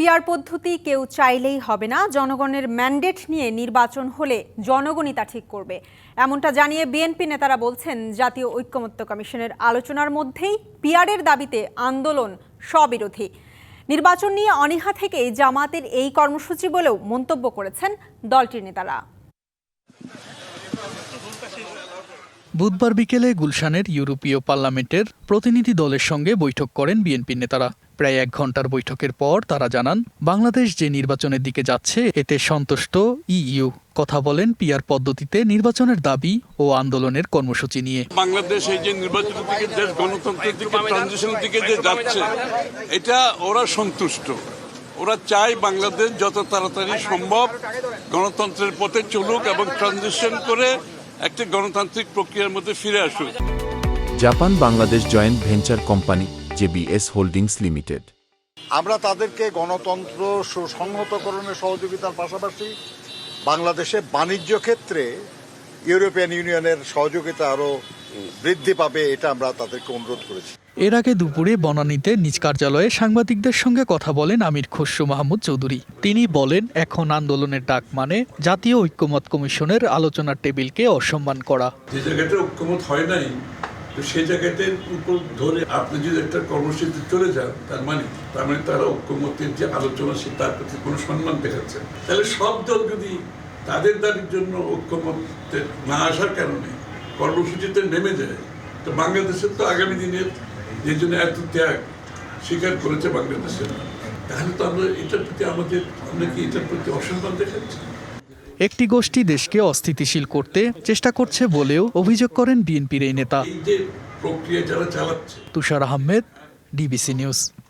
Peer পদ্ধতি কেউ চাইলেই হবে না। জনগণের ম্যান্ডেট নিয়ে নির্বাচন হলে জনগণই তা ঠিক করবে। এমনটা জানিয়ে বিএনপি নেতারা বলছেন, জাতীয় ঐক্যমত্য কমিশনের আলোচনার মধ্যেই পিয়ারের দাবিতে আন্দোলন স্ববিরোধী। নির্বাচন নিয়ে অনীহা থেকেই জামাতের এই কর্মসূচি বলেও মন্তব্য করেছেন দলটির নেতারা। বুধবার বিকেলে গুলশানের ইউরোপীয় পার্লামেন্টের প্রতিনিধি দলের সঙ্গে বৈঠক করেন বিএনপি নেতারা। প্রায় এক ঘণ্টার বৈঠকের পর তারা জানান বাংলাদেশ যে নির্বাচনের দিকে যাচ্ছে এতে সন্তুষ্ট ইইউ। কথা বলেন পিয়ার পদ্ধতিতে নির্বাচনের দাবি ও আন্দোলনের কর্মসূচি নিয়ে। বাংলাদেশ এই যে নির্বাচনের দিকে দেশ গণতন্ত্রের দিকে ট্রানজিশনের দিকে যে যাচ্ছে এটা ওরা সন্তুষ্ট। ওরা চায় বাংলাদেশ যত তাড়াতাড়ি সম্ভব গণতন্ত্রের পথে চলুক এবং ট্রানজিশন করে একটি গণতান্ত্রিক প্রক্রিয়ার মধ্যে ফিরে আসুক। Japan Bangladesh joint venture company JBS Holdings Limited. আমরা তাদেরকে গণতন্ত্র সুসংহতকরণের সহযোগিতার পাশাপাশি বাংলাদেশে বাণিজ্য ক্ষেত্রে ইউরোপিয়ান ইউনিয়নের সহযোগিতা আরও বৃদ্ধি পাবে এটা আমরা তাদেরকে অনুরোধ করেছি। এর আগে দুপুরে বনানীতে নিজ কার্যালয়ে সাংবাদিকদের সঙ্গে কথা বলেন আমির খসরু মাহমুদ চৌধুরী। তিনি বলেন এখন আন্দোলনের ডাক মানে জাতীয় ঐক্যমত কমিশনের আলোচনার টেবিলকে অসম্মান করা। যে জায়গাটা ঐক্যমত হয় নাই তো সেই জায়গাতে উপর ধরে আপনি যদি একটা কর্মসূচিতে চলে যান, তার মানে তার মানে তারা ঐক্যমতের যে আলোচনা, সে তার প্রতি কোনো সম্মান দেখাচ্ছে তাহলে সব দল যদি তাদের দাবির জন্য ঐক্যমতে না আসার কারণে কর্মসূচিতে নেমে যায়, তো বাংলাদেশের তো আগামী দিনের যে জন্য এত ত্যাগ স্বীকার করেছে বাংলাদেশের, তাহলে তো আমরা এটার প্রতি আমাদের, আমরা কি এটার প্রতি অসম্মান দেখাচ্ছি? একটি গোষ্ঠী দেশকে অস্থিতিশীল করতে চেষ্টা করছে বলেও অভিযোগ করেন বিএনপির এই নেতা। Tushar Ahmed DBC News.